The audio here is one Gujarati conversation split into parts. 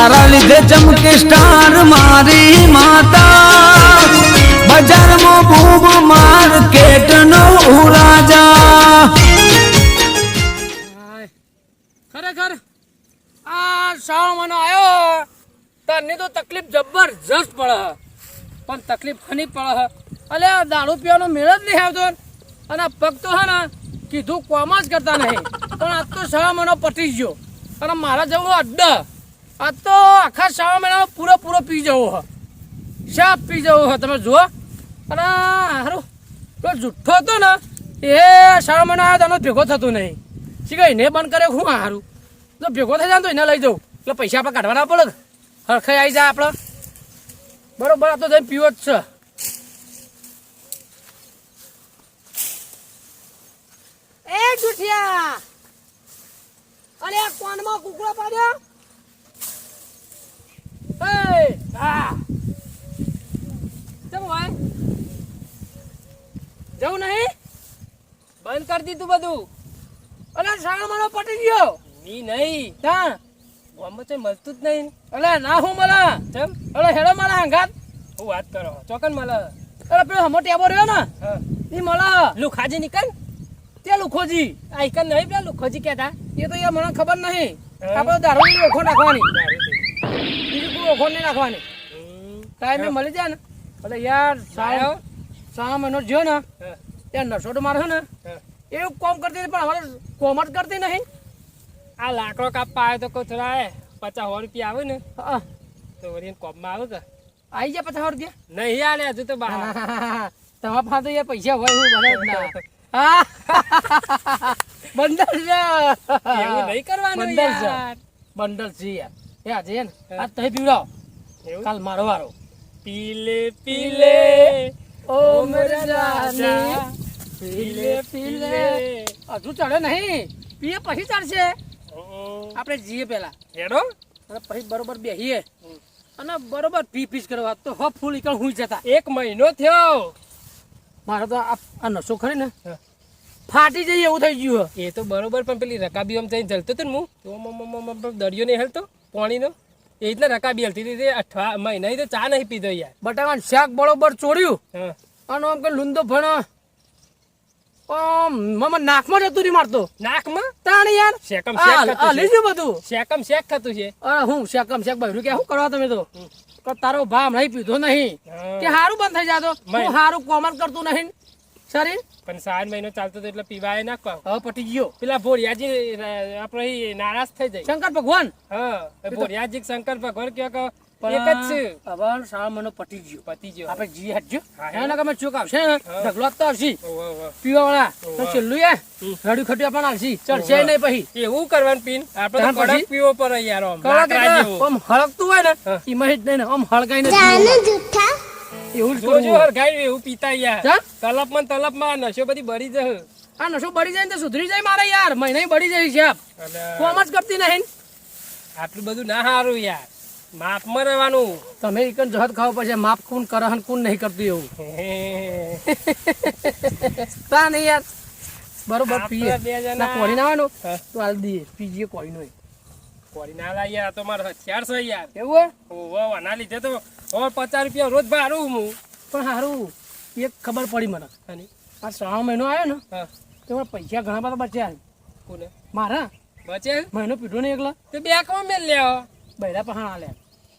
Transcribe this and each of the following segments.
તારા લીધે ચમકે સ્ટાર મારી માતા. બજારમાં બૂમ માર્કેટ નો રાજા ખરેખર આ શ્રાવણ મહિનો આવ્યો તને તો તકલીફ જબરજસ્ત પડે. પણ તકલીફ ખની પડે. અલે, આ દારૂ પીવાનો મેળ જ નહીં આવતો. અને પગ તો હે ને કીધું કોમ જ કરતા નહીં. પણ આજ તો શ્રાવણ મહિનો પતી ગયો. અને મારા જવું અડ્ડા. આજ તો આખા શ્રાવણ મહિનાનો પૂરો પૂરો પી જવો હ. સાફ પી જવો હ, તમે જુઓ. અને હારું. પેલો જુઠ્ઠો હતો ને, એ શ્રાવણ મહિનો આવ્યો તો ભેગો થતો નહીં. શીખે એને બંધ કરે હું હારું? તો ભેગો થઈ જાય તો એને લઈ જાઉં. એટલે પૈસા આપણે કાઢવાના પડે. હરખાઈ આવી જાય આપણે. બરોબર, આ તો જઈને પીવો જ છે. એ જુઠિયા! અરે કોનમાં કુકડો પાડ્યો? હોય જવું નહીં? બંધ કરી દીધું બધું. અલે શાળા મારો પટી ગયો. મી નહીં. ના ગામમાં તો મળતું જ નહીં. અલા ના હું મળે. ચમ? અલે હેડો મારા હંગાત. હું વાત કરો. ચોકન મળે. પેલો હમો ટેબો રહ્યો ને. ઈ મળે. લુખાજી નીકળ. તે લુખોજી. આ નહીં પેલા લુખોજી કહેતા. એ તો યાર મને ખબર નહીં. આપણે દારૂ ઓખો નાખવાની. ઓખો નહીં નાખવાની. ટાઈમે મળી જાય ને. એટલે યાર સાહેબ સારા મહિનો જ્યો ને ત્યાં નસો તો મારે ને એવું કોમ કરતી પણ અમારે કોમ જ કરતી નહીં. આ લાકડો કાપવા આવે તો કોઈ થોડા પચાસ સો રૂપિયા આવે ને હા, તો વળી કોમમાં આવે કે આવી જાય પચાસ રૂપિયા? નહીં આલે હજુ તો બહાર. તમારા પાસે તો યાર પૈસા હોય હું ભલે જ ના. બંદર છે. એવું નહીં કરવાનું બંદર છે. બંદર છે યાર. એ આજે ને આ તહી પીવડાવો. એવું? કાલ મારો વારો. પીલે પીલે ઓ મરજાની જાની પીલે પીલે હજુ ચડે નહીં. પીએ પછી ચડશે. આપણે જીએ પેલા હેડો. અને પછી બરોબર બેહીએ. અને બરોબર પી પીસ કરવા. તો હો ફૂલ નીકળ હું જતા. એક મહિનો થયો. મારો તો આ નશો ખરી ને. ફાટી જઈએ એવું થઈ ગયું એ તો બરોબર પણ પેલી રકાબી આમ થઈને જલતો હતો ને હું. તો દરિયો નહીં હેલતો? પાણીનો? એ રીતના રકાબી હલતી હતી અઠવા મહિના તો ચા નહીં પીધો યાર. બટાકાનું શાક બરોબર ચોડ્યું અને આમ કે લુંદો ભણ મમ નાકમાં જતું નહીં મારતો. નાકમાં? તાણ યાર. શેકમ શેક ગયું બધું. શેકમ શેક થતું છે. અરે હું શેકમ શેક બહેરું કે શું કરવા તમે તો? તારો ભાવ નહીં પીધો નહીં. કે હારું બંધ થઈ જાતો. હું હારું કોમન કરતું નહીં. શરીર પણ સાત મહિનો ચાલતો હતો એટલે પીવાય ના કહો હવે પટી ગયો. પેલા ભોરિયાજી આપણે અહીં નારાજ થઈ જાય. શંકર ભગવાન? હા એ ભોરિયાજી શંકર ભગવાન કયો કે એક જ છે. હવે શાળા મને પટી ગયો. પતિ ગયો. આપણે જી હટજો એના કમે ચોક આવશે ને હા. ઢગલો તો આવશે. ઓહો, ઓહો. પીવા વાળા તો છેલ્લું એ રડી ખટ્યું પણ આવશે. ચડશે નહીં પછી. એવું કરવાનું પીન? આપણે કડક પીવો પડે યાર આમ હળગતું હોય ને. એમાં જ નહીં આમ હળગાઈને જ પીવું. એવું જોજો. હરગાઈ એવું પીતા યાર. તલપમાં તલપમાં નશો બધી બળી જશે આ નશો બળી જાય ને તો સુધરી જાય મારે યાર. મહિને બળી જાય છે અને કોમ કરતી નહીં. આટલું બધું ના સારું યાર. માપમાં રહેવાનું. તમે એક જહત ખાવ પછી માપ કોણ કરહન કોણ નહીં કરતું એવું. તા નહીં યાર. બરોબર પીએ. ના કોળી ના આવવાનું. તો હાલ દઈએ પીજીએ કોઈ નહીં કોરી ના લાય યાર આ તો મારો હથિયાર છે યાર. એવું? ઓહો આના લીધે તો હવે પચાસ રૂપિયા રોજ ભાડું હું. પણ સારું એક ખબર પડી મને. અને આ શ્રાવણ મહિનો આવ્યો ને હા. તો પૈસા ઘણા બધા બચ્યા કોને? મારા? બચે મહિનો પીઠો નહીં એકલા? તો બે કોમ મેલ લેવો. બૈરા પણ હાલે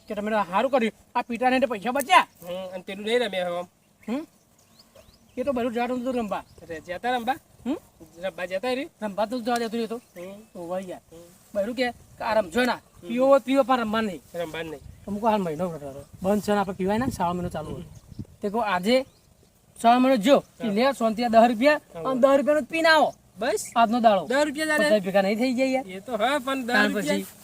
કે તમે સારું કર્યું. આ પીટાને તો પૈસા બચ્યા? અને પેલું નહીં રમ્યા હમ? એ તો બધું જાડું હતું રમવા. જતા રંબા હમ? રંબા જતા રહ્યું? રમવા તો જવા જતું રહ્યું તો હમ, તો જાય બૈરું કે આ રમજો ના પીવો હોય પીવો પણ રમવા નહીં રંબા નહીં અમુક હાલ મહિનો બંધ છે આપણે પીવાય ને સવા મહિનો ચાલુ હોય. તે કહો આજે સવા મહિનો જો લે સોનથી દસ રૂપિયા અને દસ રૂપિયાનો પીને આવો. બસ. આજનો દાડો. દસ રૂપિયા જાણે ભેગા નહીં થઈ જાય એ તો હા પણ દસ રૂપિયા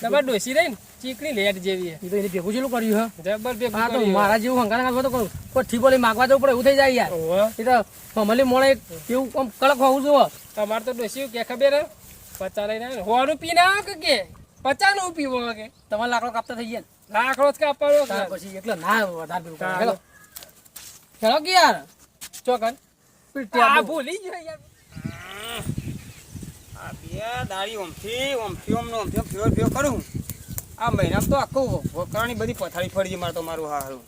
તમારે ડોસી રહી ને ચીકણી લેટ જેવી એ તો એને ભેગું જેટલું કર્યું હે જબર બે હા તો મારા જેવું હંગાના કાઢવા તો કરું. કોઈ ઠીબોલી માગવા જવું પડે એવું થઈ જાય યાર. એ તો ફમલી મોડે એવું આમ કડક હોવું જોવો તમારે તો ડોસી કે ખબર હે? પચાસ લઈને આવે ને રૂપિયા આવો કે? કે પચાસનું પીવો કે? તમારે લાકડો કાપતા થઈ ગયા. લાકડો લાખ રોજ કાપવાનો પછી એટલે ના વધારે. ચાલો. હેલો હેલો કે યાર ચોકન આ ભૂલી ગયો યાર. આ બે દાડી ઓમથી ઓમથી ઓમનો ઓમથી ફેર ફેર કરું. આ મહિનામાં તો આખું વકરાની બધી પથારી ફરી ગઈ મારે તો મારું હારું.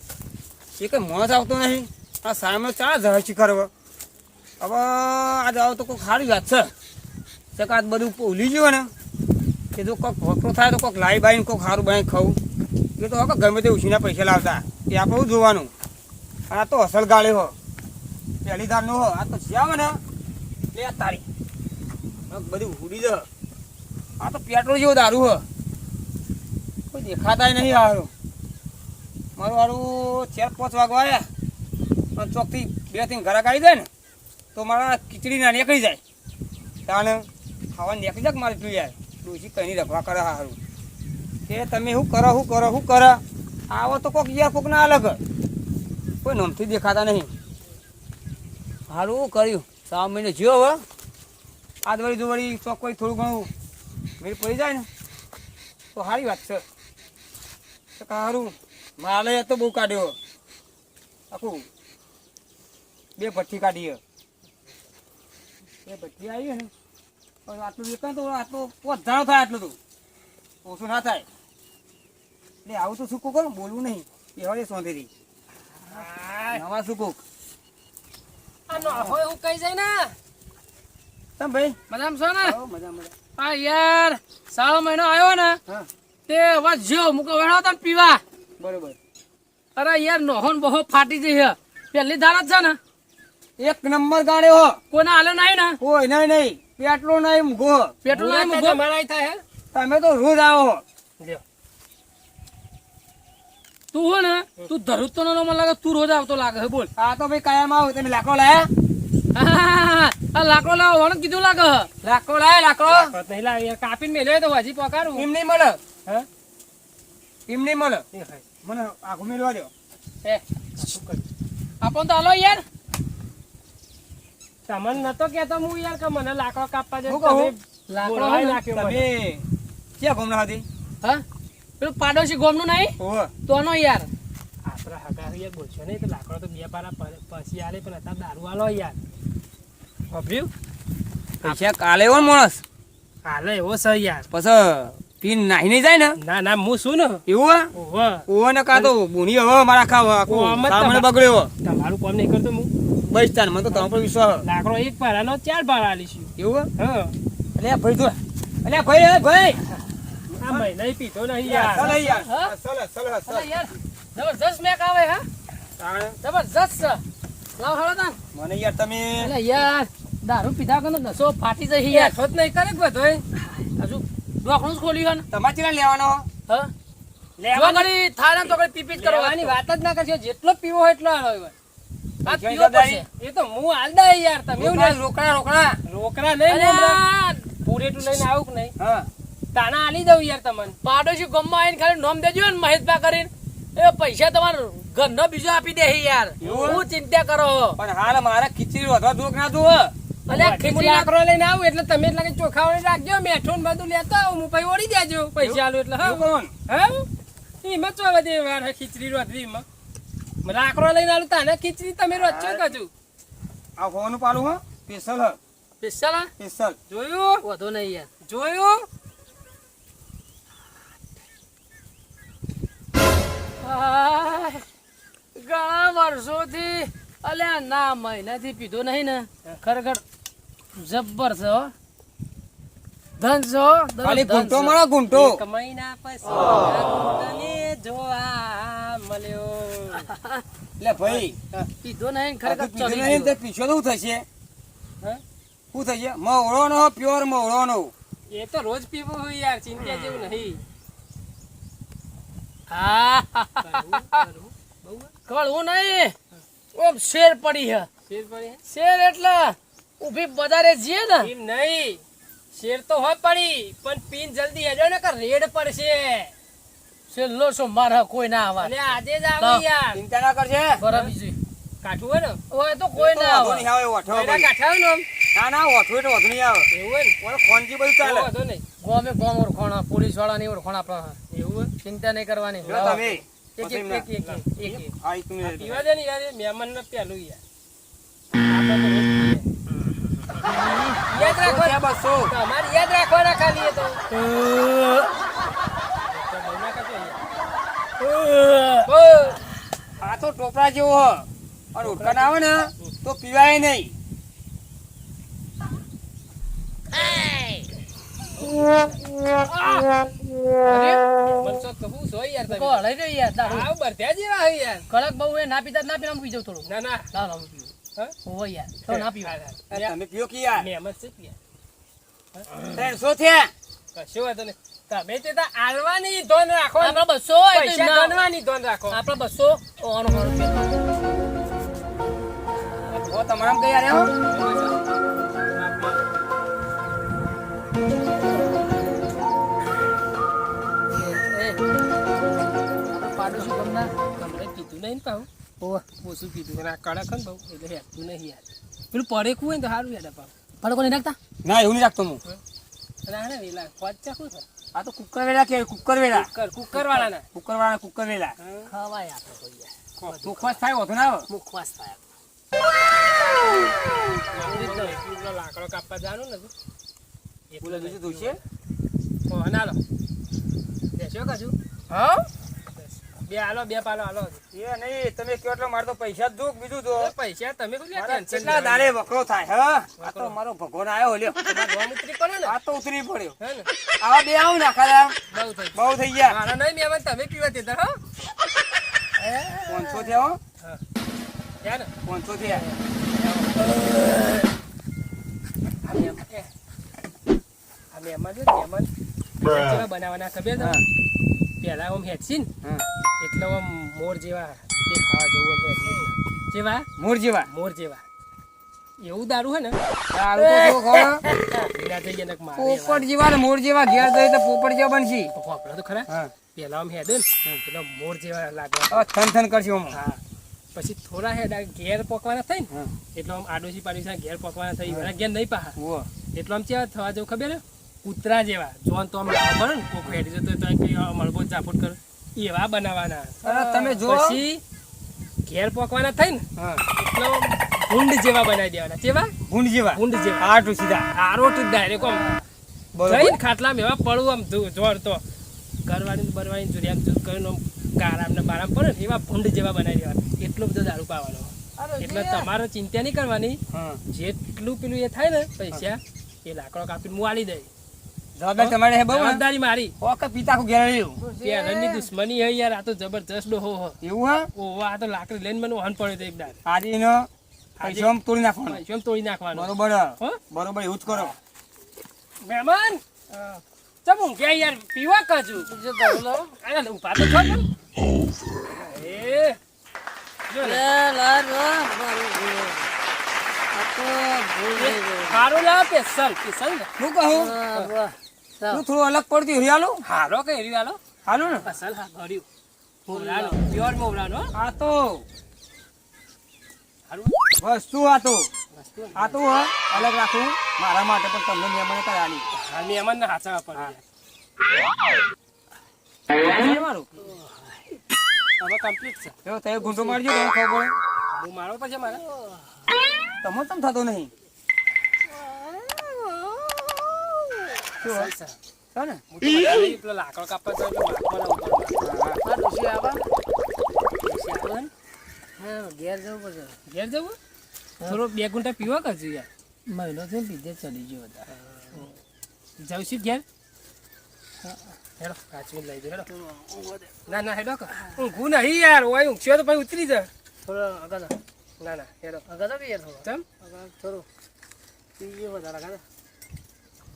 એ કંઈ મોસ આવતો નહીં. આ સામે ચા જાય શિખર હવે. હવે આજ આવો તો કોઈ સારી વાત છે. ચક આજ બધું ભૂલી ગયો ને કે જો કોઈક વકરો થાય તો કોઈક લાઈ બાઈને કોઈક સારું બાઈ ખાવું. એ તો હવે ગમે તે ઉછીના પૈસા લાવતા. એ આપણું જોવાનું. આ તો અસલ ગાળે હો. પહેલી ધારનો હો. આ તો જ્યાં ને લે આ તારી બધું ઉડી જ આ તો પેટ્રોલ જેવો દારૂ હો. કોઈ દેખાતાય નહીં હારું. મારું હારું ચાર પાંચ વાગવા આવ્યા. ચોકથી બે ત્રણ ઘરાક આવી જાય ને, તો મારા ખીચડી ના નીકળી જાય. તાને ખાવાનું નીકળી જાક મારે તું જાય ડોસી કઈ રખવા કરે હારું. કે તમે શું કરો શું કરો શું કરો? આવો તો કોક યાર કોક ના અલગ. કોઈ નમથી દેખાતા નહીં. સારું કર્યું? સા મહિને જ્યો હવે. આજ વળી જો ચોક કોઈ થોડું ઘણું મેળ પડી જાય ને. તો સારી વાત છે. સારું માલે તો બહુ કાઢ્યો. આખું બે ભઠ્ઠી કાઢીએ બે ભઠ્ઠી આવી ને. હવે આટલું વેચાણ તો આટલું વધારો થાય આટલું તો. ઓછું ના થાય. એટલે આવું તો સૂકું કરું બોલવું નહીં. એ હવે સોંધેરી નવા સૂકું આ એવું કહી જાય ને. તમ ભાઈ? મજામાં છો ને? મજા મજા આ યાર સારો મહિનો આવ્યો ને તે હવે જ્યો મૂકો વેણો પીવા. બરોબર. અરે યાર નોહોન બહો ફાટી જઈ છે પહેલી ધાર છે ને. એક નંબર ગાડે હો. કોને હાલે નહીં ને? કોઈ નહીં નહીં. પેટ્રોલ નહીં મૂકો પેટ્રોલ નહીં મૂકો અમારાય થાય તમે તો રોજ આવો. તું હો ને તું ધરુજ તો મને લાગે તું રોજ આવતો લાગે બોલ. આ તો ભાઈ કાયમ આવો તમે લાકડો લાયા? આ લાકડો લાવો વણ કીધું લાગે લાકડો લાયા લાકડો? નહીં લાવે કાપીને મેલ્યો તો હજી પકારું. એમ નહીં મળે? હે? એમ નહીં મળે? મને આઘું મેળવા દો એ શું આપણ તો હાલો યાર. તમને નતો કેતો હું યાર કે મને લાકડો કાપવા તમે લાકડો ને? નાખ્યો. તમે ક્યાં ઘૂમના હતી? હા? પેલું પાડોશી ગોમનું નહીં? તો તોનો યાર. આપણા હગા યાર બોલશો નહીં તો લાકડો તો બે પારા પછી આલે પણ અત્યારે દારૂ આલો યાર. ખબર્યું પૈસા કાલે એવો ને માણસ? કાલે એવો છે યાર. પછી પીન નાહી નહીં જાય ને? ના ના હું શું ને? એવું ઓહો. ઓહો ને કાતો તો ભૂણી હવે મારા ખાવા તમારે. બગડ્યો. તમારું કામ નહીં કરતો હું. બસ મને તો તમે પર વિશ્વાસ. લાકડો એક પારાનો ચાર પારા આલીશું. એવું હે? અલ્યા ભાઈ તો અલ્યા ભાઈ એ ભાઈ. આ મહિના પીધો નહીં યાર, ચાલો યાર? ચાલો, ચાલો, ચાલો. યાર. જબરજસ્ત મેક આવે હા? જબરજસ્ત. લાવ હાલો તા મને યાર તમે અલે યાર દારૂ પીધા કનો નસો ફાટી જઈ યાર. ખોત નહીં કરે કે બધોય હજુ ડોકણું જ ખોલ્યું તમારે ચેલા લેવાનો? હ? જો લેવાની થાય ને તો પી પી કરવાની વાત જ ના કરશો. જેટલો પીવો એટલો આલો એ તો હું યાર તમે એવું રોકડા, રોકડા રોકડા. રોકડા નહીં ને હમણાં. અલ્યા, પૂરેટું લઈને આવું કે નહીં? હા. તાના આલી દઉં યાર તમને. પાડોશી ગમમાં આવીને ખાલી નોમ દેજો ને મહેશભા કરીને. એ પૈસા તમારે ઘરનો બીજો આપી દે યાર. હું ચિંતા કરો પણ હાલ મારે ખીચડી વધવા દુઃખ ના જુઓ અલ્યા ખીચડી લાકડો લઈને આવું એટલે તમે એટલે કે ચોખા વળી રાખજો મેઠું બધું લેતા આવું હું પછી ઓળી દેજો પૈસા આલું એટલે હા. ને. હા? એમાં ચો દે વાર ખીચડી રોધવી એમાં લાકડો લઈને આલું તાને ખીચડી તમે રોજો કજુ આ ફોન પાલું હો. સ્પેશિયલ હે. સ્પેશિયલ હા? સ્પેશિયલ જોયું? વધો નહીં યાર. જોયું? ઘણા વર્ષોથી અલ્યા ના મહિનાથી પીધો નહીં ને. ખરેખર જબ્બર છે ધન છો ખાલી ધન ઘૂંટો મળો ઘૂંટો. એક મહિના પછી જોવા. મળ્યો. એટલે ભાઈ. પીધો નહીં ખરેખર તો નહીં ગયો. પીછો શું થશે? શું થશે? મવડો પ્યોર મવડો એ તો રોજ પીવું હોય યાર ચિંતા જેવું નહીં. આહ, કરું, કરું. બહુ કળવું નહીં. ઓમ શેર પડી હે. શેર પડી શેર એટલે ઊભી બજારે જઈએ ને. એમ નહીં. શેર તો હોય પડી પણ પીન જલ્દી હેજો ને કે રેડ પડશે. છેલ્લો છો મારા કોઈ ના આવા. અને આજે જ આવી યાર. ચિંતા ના કરજે. બરાબર. બીજું. કાઠું હોય ને? ઓય તો કોઈ ના વાંધો નહીં આવે આવે ઓઠો ભાઈ. કાઠા ને ના ના ઓઠો એટલે વધુ નહીં આવે. એવું હોય ને? ખોનજી બધું ચાલે. ઓઠો નહીં. ગોમે ગોમ ઓળખોણા પોલીસ વાળાની ઓળખોણા આપણા એવું હોય? ચિંતા નહીં કરવાની. તમે. એક એક એક એક એક આ એક મિનિટ. પીવા દે ને યાર મહેમાન ને પેલું યાર. યાદ રાખો. તમારે યાદ રાખવાના ખાલી એ તો. ઉટકા જેવો હ. અને ઉટકા આવે ને તો પીવાય નહીં. તો કડક બહુ એ ના પીતા ના પીને પીજો થોડું ના ના પીવું ના આ યાર. ત્રણસો થયા કશું વાંધો નહીં. તમે તે તો આલવાની ધોન રાખો આપણે બસો હોય તો પૈસા ગણવાની ધોન રાખો. આપડે બસો ઓનો મારો રૂપિયા ઓ તમારા કઈ યાર હો? એ, આપણે પાડોશી ગમના તમને કીધું નહીં ને પાહું? ઓહો ઓછું કીધું? આ કડક ને બહુ એટલે હેતું નહીં યાર. પેલું પડેકું હોય ને તો સારું યાર પડો કોને નાખતા ના એવું નહીં રાખતો હું. વેલા ખોજ ચાખું છે? આ તો કુકર વેલા કે કુકર વેલા. કુકર વાળા ના કુકર વાળા કુકર વેલા ખવાય તો કોઈ મુખવાસ તું થાય હોતો ના આવે? મુખવાસ થાય લાકડો કાપવા જવાનું ને બોલે બીજું જોઈશે ના લો. બેસો કાજુ? હા? બે આલો બે પાલો આલો. એ નહીં તમે કયો એટલે મારે તો પૈસા જ દુઃખ બીજું તો પૈસા તમે કેટલા દાડે વકરો થાય હા? આ તો મારો ભગવાન આવ્યો લ્યો. ઉતરી પડે ને? આ તો ઉતરી પડ્યો. હે ને? આવા બે આવું ના ખાલા બહુ થઈ બહુ થઈ ગયા. મારા નહીં મહેમાન તમે પીવા દેતા હો? પાંચસો થયા હો? યાર પાંચસો થયા. આ મહેમાન આ મહેમાન બનાવવાના ખબર પેલા હા. આમ હેડસી ને હા. એટલે આમ મોર જેવા દેખાવા જવું છે જેવા? મોર જેવા. મોર જેવા. એવું દારૂ હે ને? દારૂ તો ખરો. થઈ ગયા ને મારે પોપટ જેવા ને મોર જેવા ઘેર જઈએ તો પોપટ જેવા બનશી. પોપડા તો ખરા. પેલા આમ હેડે ને પેલા મોર જેવા લાગે. થન થન કરશે આમ. હા. પછી થોડા હેડા ઘેર પોકવાના થઈ ને. એટલે આમ આડોશી પાડોશી ઘેર પોકવાના થઈ એના ઘેર નહીં પાહા. એટલો આમ કેવા થવા જવું ખબર હે? કૂતરા જેવા. જોન તો આમ લાવવા પડે ને કોક હેડી જતો તો કઈ મળબો ચાપટ કરે. એવા બનાવવાના. તમે જો પછી ઘેર પોકવાના થઈ ને એટલો ભૂંડ જેવા બનાવી દેવાના. કેવા? ભૂંડ જેવા. ભૂંડ જેવા. આટું સીધા. આરોટ ડાયરેક્ટ આમ જઈને ખાટલા મેવા પડવું આમ જોર તો. કરવાની બરવાની જોડી આમ કરીને આમ ગારામ ને બારામ પડે ને એવા ભૂંડ જેવા બનાવી દેવાના. એટલો બધો દારૂ પાવાનો. એટલે તમારે ચિંતા નહીં કરવાની. જેટલું પેલું એ થાય ને પૈસા એ લાકડો કાપીને હું આલી દઈ જવાબદારી તમારે હે બહુ ને? જવાબદારી મારી. ઓકે પિતા કો દુશ્મની હે યાર આ તો જબરજસ્ત ડોહો હો. એવું હા? ઓહો આ તો લાકડી લઈને મને વહન પડે તો એક દાડ. આજે એનો પૈસો આમ તોડી નાખવાનો. તોડી નાખવાનો. બરોબર હો? બરોબર એવું જ કરો. મહેમાન ચમ ઊંઘ્યા યાર પીવા કાજુ? અરે છો એ જો ને, લાર લા, મારું ભૂલ. આ તો ભૂલ થઈ ગઈ. હારું લાવ પેસલ પેસલ ને. કહું? હા, થોડું અલગ પડતી હરિયાલો હારો કે હરિયાલો હાલો ને. પેસલ હા ભર્યું મોવરાનો પ્યોર મોવરાનો આ તો. વસ્તુ આ તો. આ તો હો, અલગ રાખું. મારા માટે પણ તમને નિયમન કરાવી હા મહેમાન ને હાચા પડે મારું? હવે કમ્પ્લીટ છે. તો તે ગુંડો મારજો ખબર હું મારો પછી મારે? તમને તમ થતો નહીં શું હોય? સર છે ને હું તો વધારે પેલો લાકડો કાપવા ડોશી આવા? ડોશી આવે? હા, ઘેર જવું પડશે. ઘેર જવું? થોડો બે ઘૂંટા પીવા કરજો યાર. મહિનો છે લીધે ચડી ગયો બધા. જાઉં છું ઘેર? હેડો કાચવી લઈ જાઓ હેડો. ના ના હેડો ઊંઘું નહીં યાર ઓય ઊંઘ્યો તો પછી ઉતરી જા થોડો આગળ ના ના હેડો. જા બી યાર થોડો? ચમ? થોડું. પીજે વધારે આગળ.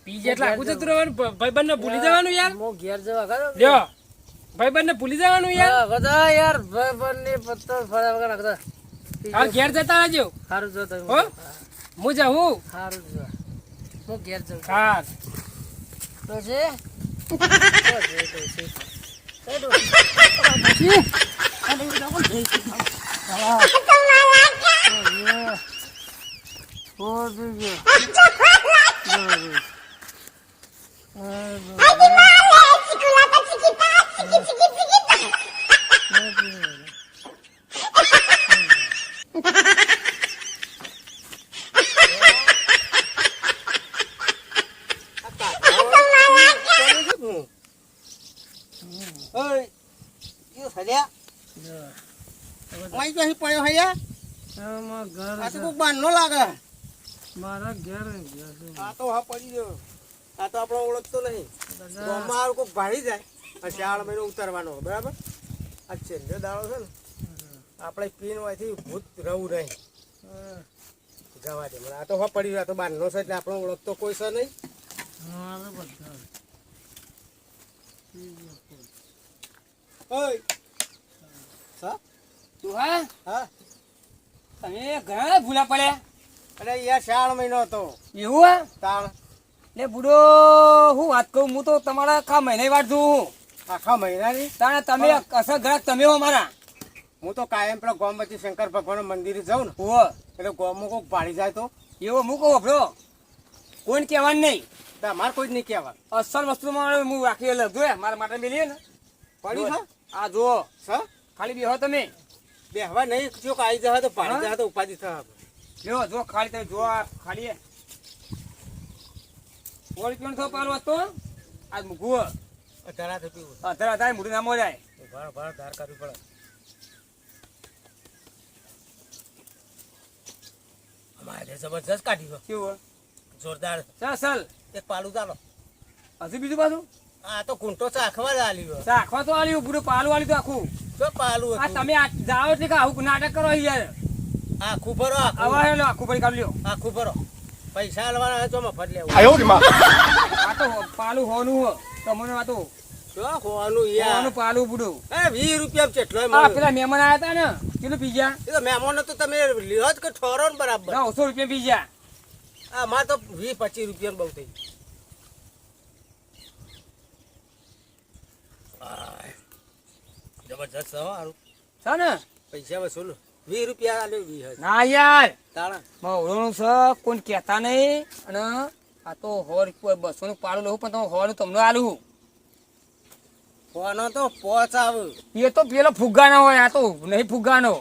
જા. પી જેટલા આગું જતું રહેવાનું ભાઈ બંને ભૂલી જવાનું યાર હું ઘેર જવા આગળ જા. લ્યો ભાઈ બંને ભૂલી જવાનું યાર બધા યાર ભાઈ બંને પત્તો ફરે વગર આગળ જા. હા ઘેર જતા રહેજો હારું જો તમે હો હું જાઉં હારું જો હું ઘેર જઉં હા તો છે ડોશી. એ ડોશી. આ ડોશી. આ ડોશી તો કોણ ડોશી ખાવ? હા. ઓ, જોજો. જોજો. આ જોજો. ઓય, ઈ સજા. જો. અહીં તો અહીં પડ્યો હે યાર આમાં ઘર આ તો કોક બારનો લાગે મારા ઘેર ઘેર છે. આ તો હા પડી ગયો આ તો આપણો ઓળખતો નહીં. ગામમાં કોક ભાડી જાય. શ્રાવણ મહિનો ઉતારવાનો બરાબર? આ છેલ્લો દાડો છે ને. આપણે પીન હોયથી ભૂત રહું નહીં. જવા દે. મને આ તો હા પડી રહ્યા આ તો બારનો છે એટલે આપણો ઓળખતો કોઈ છે નહીં. મારે બધા તું હા. હા? તમે ઘણા ભૂલા પડ્યા. અરે યાર શ્રાવણ મહિનો હતો. એવું હા? તાણ. લે બુડો હું વાત કહું હું તો તમારા આખા મહિને વાટ જોઉં આખા મહિનાની તાણે તમે અસર ગ્રાહક તમે હો મારા. હું તો કાયમ પેલા ગોમ વચ્ચે શંકર ભગવાન મંદિરે જાઉં ને હો એટલે ગોમમાં કોક પાડી જાય તો? એવો હું કહું કોઈને કહેવાનું નહીં. તો અમારે કોઈ જ નહીં કહેવા અસલ વસ્તુમાં હું રાખી અલગ એ મારા માટે મેલીએ ને. પડ્યું છે? આ જુઓ. સ ખાલી બેહો તમે. બેહવા નહીં જો આવી જાય તો પાડી જાય તો ઉપાધિ થાય બેહો જો ખાલી તમે જો ખાલી હે. ઓળી પીવાનું થયો વાતો આ આજ અધરા ધરાથી પીવું અધર અધારે મોઢું નામો જાય. ભાર ભાર ધાર કરવી પડે. અમારે જબરજસ્ત કાઢી ગયો કેવું જોરદાર. ચાલ ચાલ. એક પાલું ચાલો. હજુ બીજું પાછું આ તો કુંટો ચાખવા જ આલી ગયો રાખવા તો આલ્યું પૂરું પાલું આલ્યું તો આખું. તો પાલું આ તમે આ જાઓ એટલે આવું નાટક કરો યાર આખું ભરો આવા આખું હેલો આખું પડી કાઢ લ્યો. આખું ભરો. પૈસા લેવાના હોય તો મફત લેવું. આ તો પાલું હોનું હો. તમને આ તો જો હોવાનું યાર? હોવાનું પાલું પૂરું એ વીસ રૂપિયા આ પેલા મહેમાન આવ્યા હતા ને કેટલું પી એ તો મહેમાનો તો તમે લ્યો જ કે ઠોરો ને બરાબર. નવસો રૂપિયા પી આ મારે તો વીસ પચીસ રૂપિયા બહુ થઈ આય. જબરજસ્ત હો હારું. છે ને? પૈસા વસૂલ. વીસ રૂપિયા આલે વીસ ના યાર. તાણા. મવડોનું છે કોઈ કહેતા નહીં. અને આ તો સો રૂપિયા બસો નું પાડું લઉં પણ તમે સો નું તમને આલું. ફોનો તો પોચ આવે એ તો પેલો ફુગ્ગાનો હોય આ તો નહીં ફુગ્ગાનો.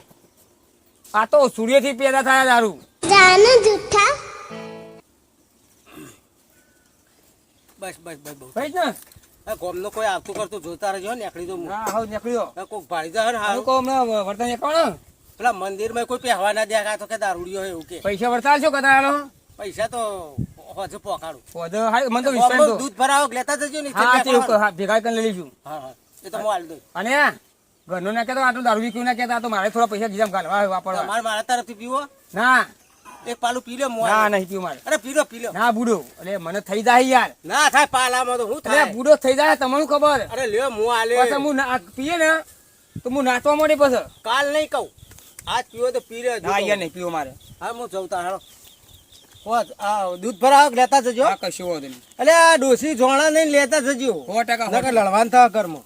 આ તો સૂર્યથી પેદા થયા દારૂ. બસ બસ બસ બસ. ભાઈ ને આ ગોમનો કોઈ આવતું કરતું જોતા રહેજો ને નીકળી તો હું. હા નીકળ્યો કોક ભાડી જાય ને હું હારું. કહું હમણાં વર્તન કોણ? પેલા મંદિરમાં કોઈ પહેવા ના દેખા તો કે દારૂડિયો હોય એવું કે. પૈસા વર્તાલ છો કદા આનો પૈસા તો હજુ પોકાડું વધુ હાય મને તો વિશ્વાસ તો દૂધ ભરાવો લેતા જજો ને હા તે હા, ભેગા કરી લઈ લઈશું. હા હા. એ તો હું આલી દઉં. અને ઘરનું ના કહેતો આટલું દારૂ વિક્યું ના કેતા તો મારે થોડા પૈસા ગીજામ ગાલવા વાપરવા. મારે મારા તરફથી પીવો? ના. એક પાલું પી લો મોં ના. નહીં પીવું મારે. અરે પીલો પીલો ના બુડો. એટલે મને થઈ જાય યાર. ના થાય પાલામાં તો હું થાય. બુડો થઈ જાય તમને ખબર? અરે લ્યો મો આલે પછી હું પીએ ને તો હું નાચવા માંડે પછી. કાલ નહીં કહું. આજ પીવો તો પી રહ્યો ના અહીંયા નહીં પીવો મારે. હા હું જવતા હાલો. હોત, આ દૂધ ભરાવ લેતા જજો. આ કશું વાંધો નહીં. અલે આ ડોસી જોણા નહીં લેતા જજો. સો ટકા લડવાન થવા ઘરમાં.